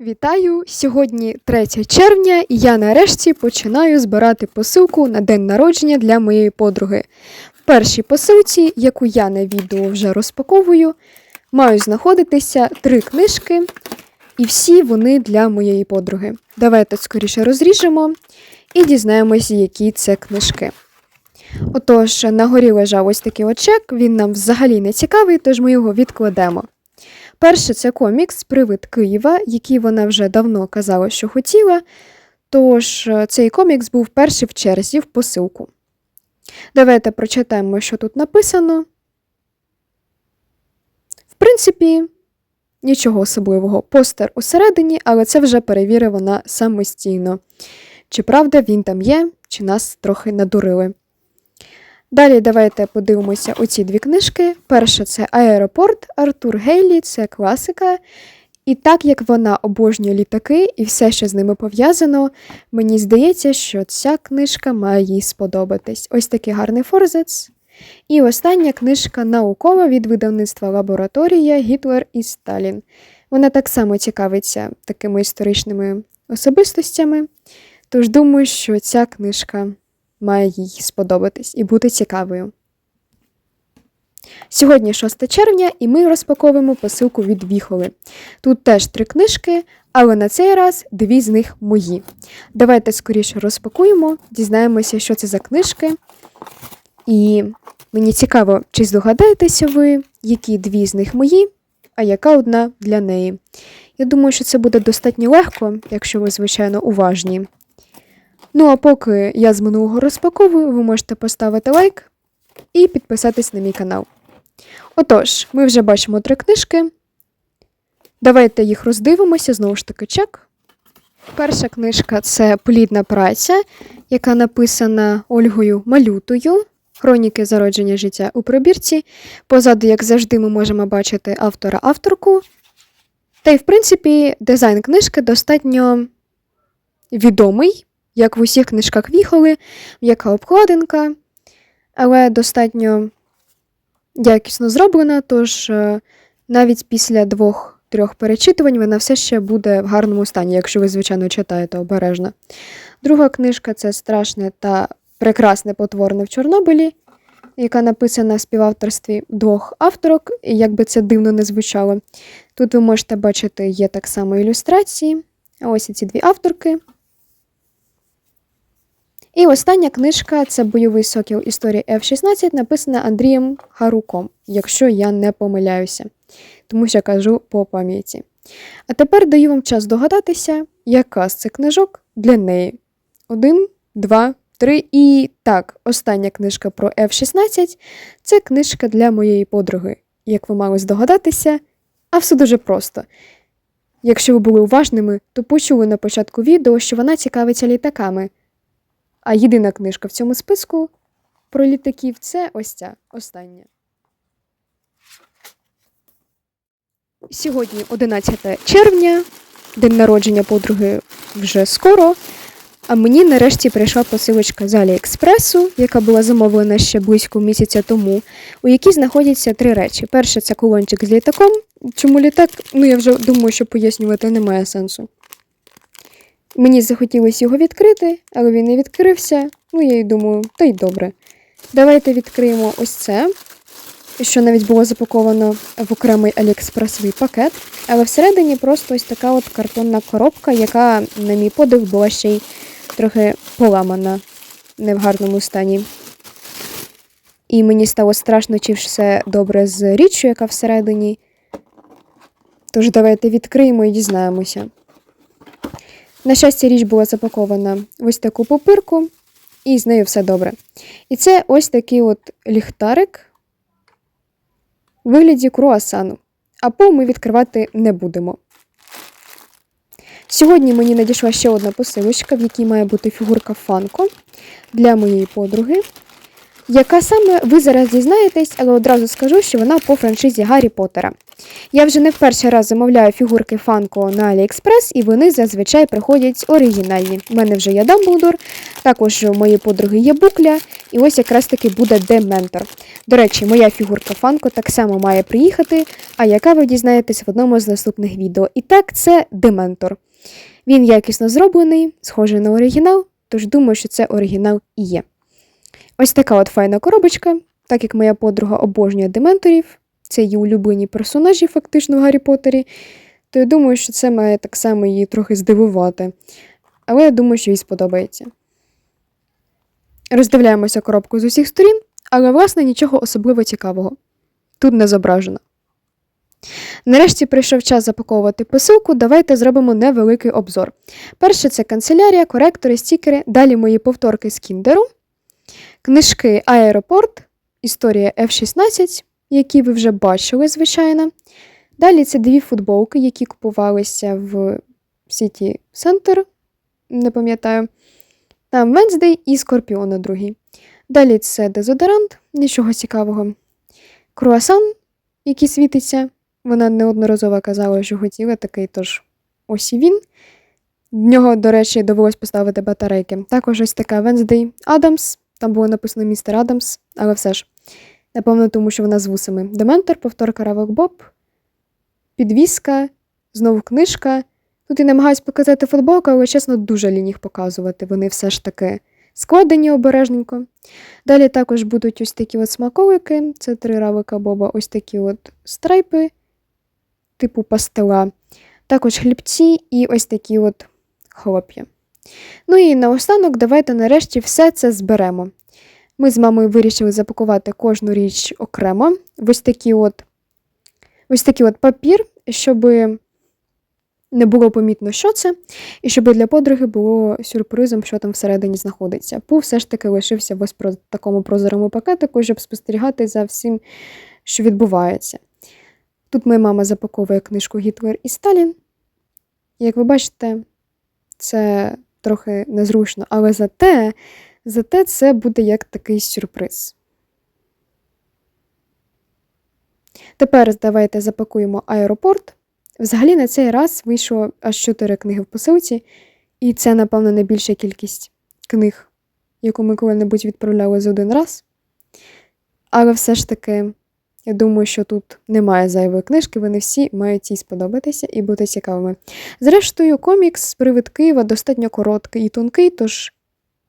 Вітаю! Сьогодні 3 червня, і я нарешті починаю збирати посилку на день народження для моєї подруги. В першій посилці, яку я на відео вже розпаковую, мають знаходитися три книжки, і всі вони для моєї подруги. Давайте скоріше розріжемо і дізнаємося, які це книжки. Отож, на горі лежав ось такий от чек, він нам взагалі не цікавий, тож ми його відкладемо. Перше це комікс Привид Києва, який вона вже давно казала, що хотіла. Тож е, цей комікс був перший в черзі в посилку. Давайте прочитаємо, що тут написано. В принципі, нічого особливого. Постер усередині, але це вже перевірила вона самостійно. Чи правда він там є, чи нас трохи надурили. Далі давайте подивимося оці дві книжки. Перша це Аеропорт Артур Гейлі, це класика. І так як вона обожнює літаки і все, що з ними пов'язано, мені здається, що ця книжка має їй сподобатись. Ось такий гарний форзац. І остання книжка наукова від видавництва Лабораторія Гітлер і Сталін. Вона так само цікавиться такими історичними особистостями. Тож думаю, що ця книжка має їй сподобатись і бути цікавою. Сьогодні 6 червня, і ми розпаковуємо посилку від Віхоли. Тут теж три книжки, але на цей раз дві з них мої. Давайте скоріше розпакуємо, дізнаємося, що це за книжки. І мені цікаво, чи здогадаєтеся ви, які дві з них мої, а яка одна для неї. Я думаю, що це буде достатньо легко, якщо ви, звичайно, уважні. Ну а поки я з минулого розпаковую, ви можете поставити лайк і підписатись на мій канал. Отож, ми вже бачимо три книжки. Давайте їх роздивимося, знову ж таки, чек. Перша книжка це плідна праця, яка написана Ольгою Малютою. Хроніки зародження життя у пробірці. Позаду, як завжди, ми можемо бачити автора-авторку. Та й, в принципі, дизайн книжки достатньо відомий як в усіх книжках Віхоли, м'яка обкладинка, але достатньо якісно зроблена, тож е, навіть після двох-трьох перечитувань вона все ще буде в гарному стані, якщо ви, звичайно, читаєте обережно. Друга книжка це страшне та прекрасне потворне в Чорнобилі, яка написана в співавторстві двох авторок, і як би це дивно не звучало. Тут ви можете бачити, є так само ілюстрації. Ось і ці дві авторки. І остання книжка це бойовий сокіл історії F-16, написана Андрієм Харуком, якщо я не помиляюся, тому що кажу по пам'яті. А тепер даю вам час догадатися, яка з цих книжок для неї. Один, два, три. І так, остання книжка про F-16 це книжка для моєї подруги. Як ви мали здогадатися, а все дуже просто. Якщо ви були уважними, то почули на початку відео, що вона цікавиться літаками. А єдина книжка в цьому списку про літаків це ось ця остання. Сьогодні 11 червня, день народження подруги вже скоро. А мені нарешті прийшла посилочка з Аліекспресу, яка була замовлена ще близько місяця тому, у якій знаходяться три речі. Перше це колончик з літаком. Чому літак? Ну я вже думаю, що пояснювати немає сенсу. Мені захотілося його відкрити, але він не відкрився. Ну, я й думаю, та й добре. Давайте відкриємо ось це, що навіть було запаковано в окремий аліекспресовий пакет. Але всередині просто ось така от картонна коробка, яка, на мій подив, була ще й трохи поламана, не в гарному стані. І мені стало страшно, чи все добре з річчю, яка всередині. Тож давайте відкриємо і дізнаємося. На щастя, річ була запакована в ось таку пупирку, і з нею все добре. І це ось такий от ліхтарик в вигляді круасану. А пол ми відкривати не будемо. Сьогодні мені надійшла ще одна посилочка, в якій має бути фігурка Фанко для моєї подруги. Яка саме ви зараз дізнаєтесь, але одразу скажу, що вона по франшизі Гаррі Поттера. Я вже не в перший раз замовляю фігурки Фанко на AliExpress, і вони зазвичай приходять оригінальні. У мене вже є Дамблдор, також у моєї подруги є букля, і ось якраз таки буде Дементор. До речі, моя фігурка Фанко так само має приїхати, а яка ви дізнаєтесь в одному з наступних відео. І так, це Дементор. Він якісно зроблений, схожий на оригінал, тож думаю, що це оригінал і є. Ось така от файна коробочка, так як моя подруга обожнює дементорів, це її улюблені персонажі, фактично в Гаррі Поттері, то я думаю, що це має так само її трохи здивувати. Але я думаю, що їй сподобається. Роздивляємося коробку з усіх сторін, але, власне, нічого особливо цікавого. Тут не зображено. Нарешті прийшов час запаковувати посилку, давайте зробимо невеликий обзор. Перше це канцелярія, коректори, стікери, далі мої повторки з кіндеру, книжки Аеропорт, історія F16, які ви вже бачили, звичайно. Далі це дві футболки, які купувалися в City Center, не пам'ятаю. Там Wednesday і Скорпіона другий. Далі це дезодорант, нічого цікавого. Круасан, який світиться. Вона неодноразово казала, що хотіла такий, тож ось і він. В нього, до речі, довелось поставити батарейки. Також ось така Wednesday Адамс. Там було написано містер Адамс, але все ж. Напевно, тому що вона з вусами. Дементор, повторка Равок Боб, підвіска, знову книжка. Тут я намагаюсь показати футболку, але чесно, дуже лінь показувати. Вони все ж таки складені обережненько. Далі також будуть ось такі от смаколики, це три равика Боба, ось такі от страйпи, типу пастила. Також хлібці і ось такі от хлоп'я. Ну і наостанок, давайте нарешті все це зберемо. Ми з мамою вирішили запакувати кожну річ окремо ось такий от, ось такий от папір, щоб не було помітно, що це, і щоб для подруги було сюрпризом, що там всередині знаходиться. Пу все ж таки лишився в ось про такому прозорому пакетику, щоб спостерігати за всім, що відбувається. Тут моя мама запаковує книжку Гітлер і Сталін. Як ви бачите, це трохи незручно, але зате, зате це буде як такий сюрприз. Тепер давайте запакуємо аеропорт. Взагалі на цей раз вийшло аж 4 книги в посилці, і це, напевно, найбільша кількість книг, яку ми коли-небудь відправляли за один раз. Але все ж таки, я думаю, що тут немає зайвої книжки, вони всі мають їй сподобатися і бути цікавими. Зрештою, комікс Привид Києва достатньо короткий і тонкий, тож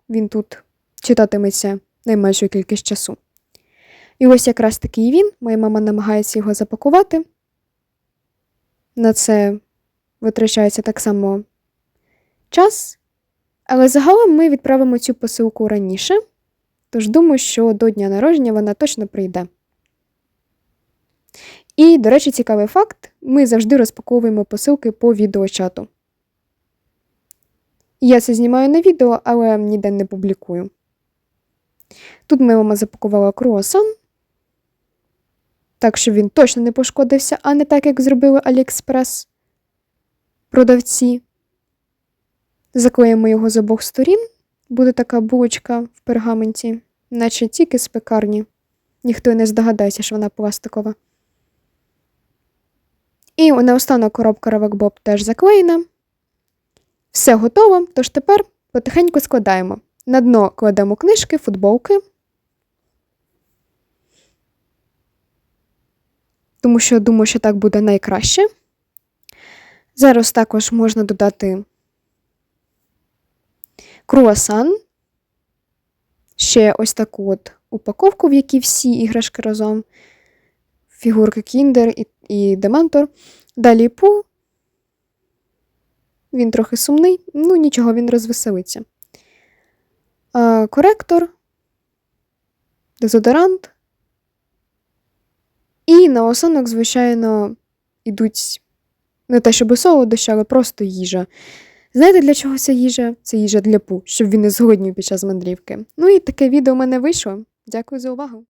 він тут читатиметься найменшу кількість часу. І ось якраз такий він, моя мама намагається його запакувати. На це витрачається так само час, але загалом ми відправимо цю посилку раніше, тож думаю, що до дня народження вона точно прийде. І, до речі, цікавий факт: ми завжди розпаковуємо посилки по відеочату. Я це знімаю на відео, але ніде не публікую. Тут моя мама запакувала круасан, так щоб він точно не пошкодився, а не так, як зробили AliExpress продавці. Заклеїмо його з обох сторін. Буде така булочка в пергаменті, наче тільки з пекарні. Ніхто й не здогадається, що вона пластикова. І наостанок коробка Равок Боб теж заклеєна. Все готово, тож тепер потихеньку складаємо. На дно кладемо книжки, футболки. Тому що думаю, що так буде найкраще. Зараз також можна додати круасан. Ще ось таку от упаковку, в якій всі іграшки разом. Фігурки Кіндер і, і Дементор. Далі пу. Він трохи сумний, ну нічого, він розвеселиться. А, коректор, дезодорант. І наостанок, звичайно, ідуть не те, щоб солодощі, але просто їжа. Знаєте, для чого ця їжа? Це їжа для пу, щоб він не згоднів під час мандрівки. Ну і таке відео у мене вийшло. Дякую за увагу!